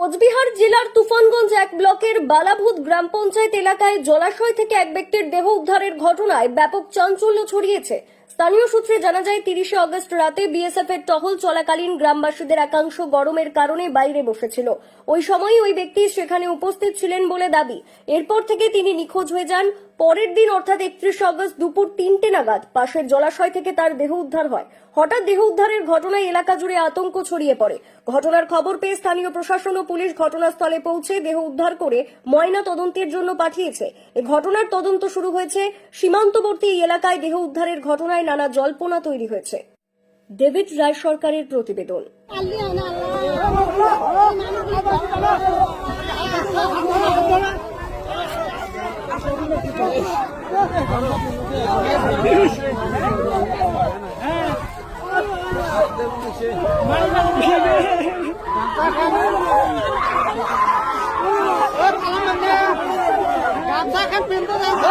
কোচবিহার জেলার তুফানগঞ্জ এক ব্লকের বালাভূত গ্রাম পঞ্চায়েত এলাকায় জলাশয় থেকে এক ব্যক্তির দেহ উদ্ধারের ঘটনায় ব্যাপক চাঞ্চল্য ছড়িয়েছে। স্থানীয় সূত্রে জানা যায়, তিরিশে অগস্ট রাতে বিএসএফ এর টহল চলাকালীন গ্রামবাসীদের একাংশ গরমের কারণে বাইরে বসেছিল। ওই সময় ওই ব্যক্তি সেখানে উপস্থিত ছিলেন বলে দাবি। এরপর থেকে তিনি নিখোঁজ হয়ে যান। পরের দিন, অর্থাৎ একত্রিশে অগস্ট দুপুর তিনটে নাগাদ পাশের জলাশয় থেকে তার দেহ উদ্ধার হয়। হঠাৎ দেহ উদ্ধারের ঘটনায় এলাকা জুড়ে আতঙ্ক ছড়িয়ে পড়ে। ঘটনার খবর পেয়ে স্থানীয় প্রশাসন ও পুলিশ ঘটনাস্থলে পৌঁছে দেহ উদ্ধার করে ময়না তদন্তের জন্য পাঠিয়েছে। এ ঘটনার তদন্ত শুরু হয়েছে। সীমান্তবর্তী এলাকায় দেহ উদ্ধারের ঘটনায় নানা জল্পনা তৈরি হয়েছে। ডেভিড রায় সরকারের প্রতিবেদন। গামছা খান পিন্ধু গামছা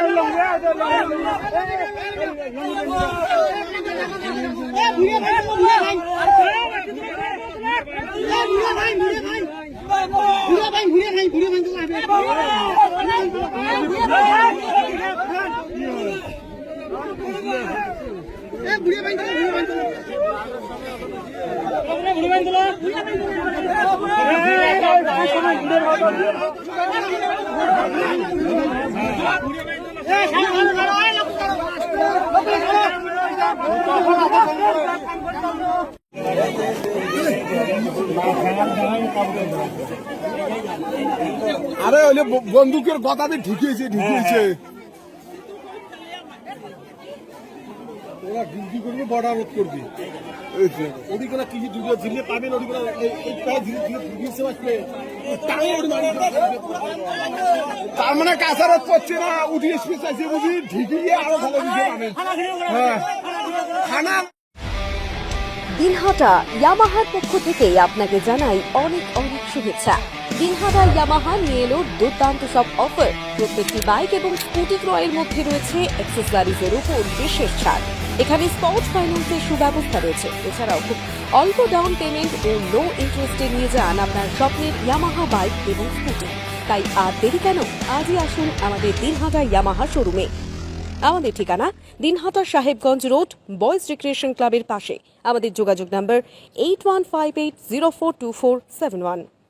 Eh, anda to, lombi anda to, আরে বন্দুকের কথা ঢুকিয়েছে ঢুকিয়েছে। ওরা ডিউটি করবে বর্ডার রোধ করবে। ওদিকে কিছু ঢুকে ঝিলে পাবেন ওদিকে তার মানে কাছারত করছে না উঠিয়ে শুয়ে চাইছে বুঝি ঢিকিয়ে আরও ভালো দিতে হ্যাঁ। খানা দিনহাটা ইয়ামাহার পক্ষ থেকে আপনাকে জানাই অনেক অনেক শুভেচ্ছা। দিনহাটা ইয়ামাহা নিয়ে এলো দুর্দান্ত সব অফার। প্রত্যেকটি বাইক এবং স্কুটি ক্রয়ের মধ্যে রয়েছে অ্যাক্সেসরিজের উপর বিশেষ ছাড়। এখানে স্পট ফাইন্যান্সের সুব্যবস্থা রয়েছে। এছাড়াও খুব অল্প ডাউন পেমেন্ট ও লো ইন্টারেস্টে নিয়ে যান আপনার স্বপ্নের ইয়ামাহা বাইক এবং স্কুটি। তাই আর দেরি কেন? আজই আসুন আমাদের দিনহাটা ইয়ামাহা শোরুমে। আমাদের ঠিকানা Dinhata Sahebganj road, boys recreation ক্লাবের পাশে। আমাদের যোগাযোগ নম্বর eight one five eight zero four two four seven one